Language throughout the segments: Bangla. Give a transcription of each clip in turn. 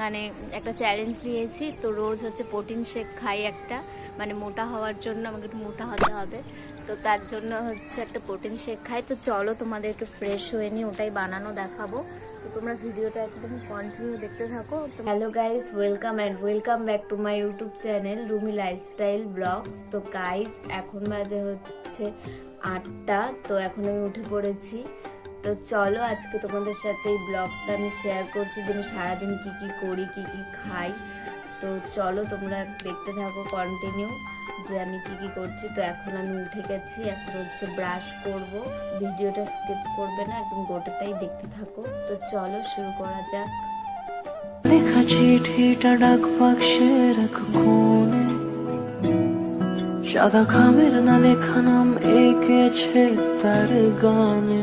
মানে একটা চ্যালেঞ্জ নিয়েছি। তো রোজ হচ্ছে প্রোটিন শেক খাই একটা। মানে মোটা হওয়ার জন্য আমাকে একটু মোটা হতে হবে। তো তার জন্য হচ্ছে একটা প্রোটিন শেক খাই। তো চলো তোমাদেরকে ফ্রেশ হয়ে নিয়ে ওটাই বানানো দেখাবো। তো তোমরা ভিডিওটা একদম কন্টিনিউ দেখতে থাকো। তো hello guys welcome and welcome back to my YouTube channel Rumi lifestyle blogs তো গাইস এখন বাজে হচ্ছে আটটা। তো এখন আমি উঠে পড়েছি। তো চলো আজকে তোমাদের সাথে এই ব্লগটা আমি শেয়ার করছি যে আমি সারাদিন কী কী করি, কী কী খাই। তো চলো তোমরা দেখতে থাকো কন্টিনিউ যে আমি কি কি করছি। তো এখন আমি উঠে গেছি, এখন হচ্ছে ব্রাশ করব। ভিডিওটা স্কিপ করবে না, একদম গোটাটাই দেখতে থাকো। তো চলো শুরু করা যাক। লেখা চিঠিটা ডাক বাক্সের এক কোণে সাদা খামের না লেখা নাম এঁকেছে তার গানে।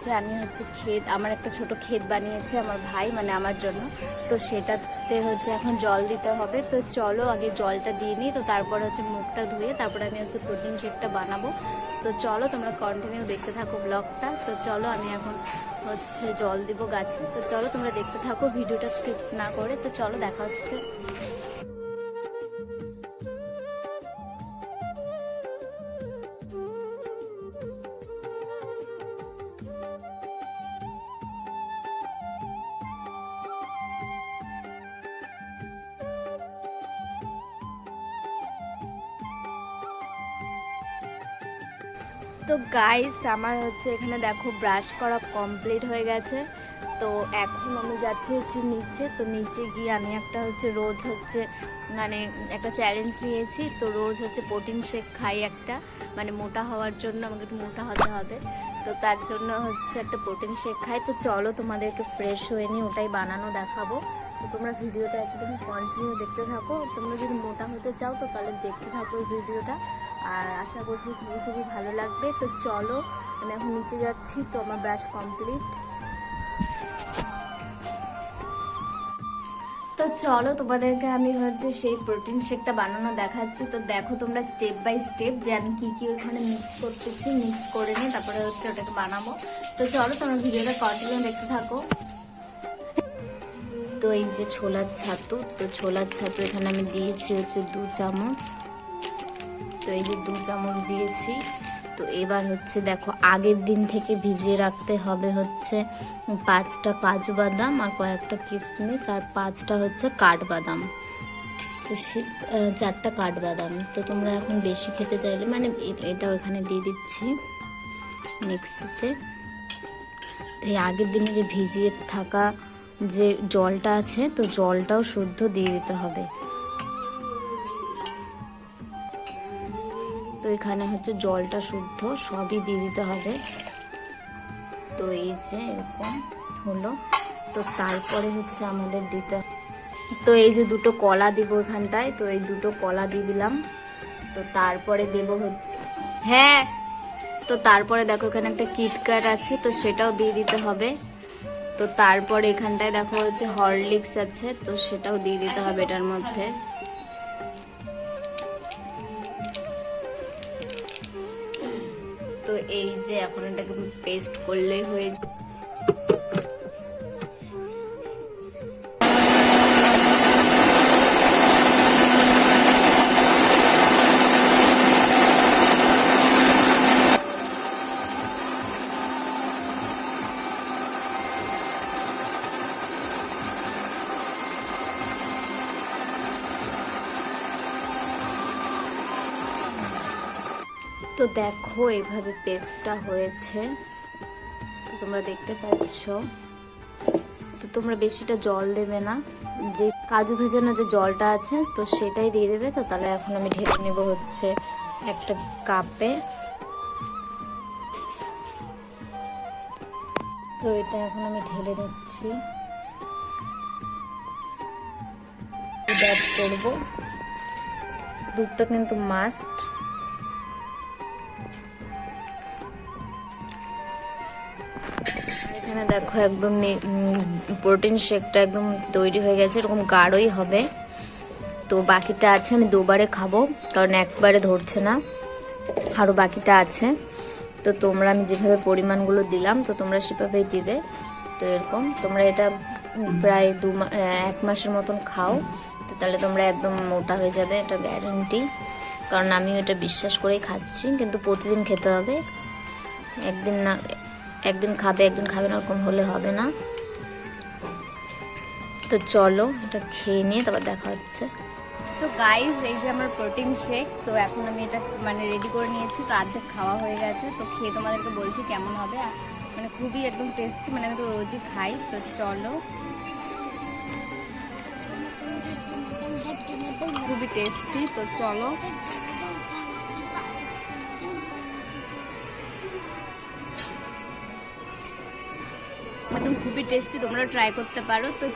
হচ্ছে, আমি হচ্ছে ক্ষেত, আমার একটা ছোট ক্ষেত বানিয়েছে আমার ভাই মানে আমার জন্য। তো সেটাতে হচ্ছে এখন জল দিতে হবে। তো চলো আগে জলটা দিয়ে নিই, তো তারপর হচ্ছে মুখটা ধুয়ে তারপর আমি হচ্ছে প্রোটিন শেকটা বানাবো। তো চলো তোমরা কন্টিনিউ দেখতে থাকো ব্লগটা। তো চলো আমি এখন হচ্ছে জল দিব গাছে। তো চলো তোমরা দেখতে থাকো, ভিডিওটা স্ক্রিপ্ট না করে। তো চলো দেখা হচ্ছে। তো গাইস আমার হচ্ছে এখানে দেখো ব্রাশ করা কমপ্লিট হয়ে গেছে। তো এখন আমি যাচ্ছি হচ্ছে নিচে। তো নিচে গিয়ে আমি একটা হচ্ছে রোজ হচ্ছে মানে একটা চ্যালেঞ্জ নিয়েছি। তো রোজ হচ্ছে প্রোটিন শেক খাই একটা। মানে মোটা হওয়ার জন্য আমাকে একটু মোটা হতে হবে। তো তার জন্য হচ্ছে একটা প্রোটিন শেক খাই। তো চলো তোমাদেরকে ফ্রেশ হয়ে নিয়ে ওটাই বানানো দেখাবো। তো তোমরা ভিডিওটা একদম কন্টিনিউ দেখতে থাকো। তোমরা যদি মোটা হতে চাও তো তাহলে দেখতে থাকো এই ভিডিওটা। আর আশা করছি খুবই খুবই ভালো লাগবে। তো চলো, আমি এখন নিচে যাচ্ছি, তো আমার ব্রাশ কমপ্লিট। তো চলো, তোমাদেরকে আমি হচ্ছে সেই প্রোটিন শেকটা বানানো দেখাচ্ছি। তো দেখো তোমরা স্টেপ বাই স্টেপ যে আমি কি কি ওখানে মিক্স করতেছি মিক্স করে নিই তারপরে হচ্ছে ওটাকে বানাবো। তো চলো, তোমরা ভিডিওটা কন্টিনিউ দেখতে থাকো। তো এই যে ছোলার ছাতু, তো ছোলার ছাতু এখানে আমি দিয়েছি হচ্ছে দু চামচ। এই যে দু চামচ দিয়েছি। তো এবার হচ্ছে দেখো, আগের দিন থেকে ভিজিয়ে রাখতে হবে হচ্ছে পাঁচটা কাজু বাদাম আর কয়েকটা কিশমিশ আর পাঁচটা হচ্ছে কাঠবাদাম। তো সে চারটা কাঠবাদাম। তো তোমরা এখন বেশি খেতে চাইলে মানে এটা এটাও এখানে দিয়ে দিচ্ছি মিক্সিতে। এই আগের দিনে যে ভিজিয়ে থাকা যে জলটা আছে, তো জলটাও শুদ্ধ দিয়ে দিতে হবে। এখানে হচ্ছে জলটা শুদ্ধ, সবই দিয়ে দিতে হবে। তো এই যে এরকম হলো। তো তারপরে হচ্ছে আমাদের দিতে তো এই যে দুটো কলা দিব এখানটায়, তো এই দুটো কলা দিয়ে দিলাম। তো তারপরে দেব হচ্ছে হ্যাঁ তো তারপরে দেখো এখানে একটা কিটক্যাট আছে, তো সেটাও দিয়ে দিতে হবে। তো তারপরে এখানটায় দেখো হচ্ছে হরলিক্স আছে, তো সেটাও দিয়ে দিতে হবে এটার মধ্যে। এই যে এখন এটাকে পেস্ট করলেই হয়ে যায়। তো দেখো এইভাবে পেস্টটা হয়েছে। তো তোমরা দেখতে পাচ্ছ। তো তোমরা বেশিটা জল দেবে না। যে কাজু ভেজানো যে জলটা আছে, তো সেটাই দিয়ে দেবে। তো তাহলে এখন আমি ঢেলে নেব হচ্ছে একটা কাপে। তো এটা এখন আমি ঢেলে নিচ্ছি। দুধ করব। দুধটা কিন্তু মাস্ট এখানে দেখো একদম প্রোটিন শেকটা একদম তৈরি হয়ে গেছে, এরকম গাঢ়ই হবে। তো বাকিটা আছে, আমি দুবারে খাব, কারণ একবারে ধরছে না আরও বাকিটা আছে। তো তোমরা আমি যেভাবে পরিমাণগুলো দিলাম, তো তোমরা সেভাবেই দিবে। তো এরকম, তোমরা এটা প্রায় দু এক মাসের মতন খাও, তো তাহলে তোমরা একদম মোটা হয়ে যাবে, এটা গ্যারেন্টি কারণ আমি এটা বিশ্বাস করেই খাচ্ছি, কিন্তু প্রতিদিন খেতে হবে। একদিন না একদিন খাবে একদিন খাবে না, ওরকম হলে হবে না। তো চলো, এটা খেয়ে নিয়ে তারপর দেখা হচ্ছে। তো গাইজ এই যে আমার প্রোটিন শেক তো এখন আমি এটা মানে রেডি করে নিয়েছি, তো অর্ধেক খাওয়া হয়ে গেছে। তো খেয়ে তোমাদেরকে বলছি কেমন হবে মানে খুবই একদম টেস্টি মানে আমি তো রোজই খাই। তো চলো। খুবই টেস্টি তো চলো। একদম খুবই টেস্টি তোমরা ট্রাই করতে পারো। তো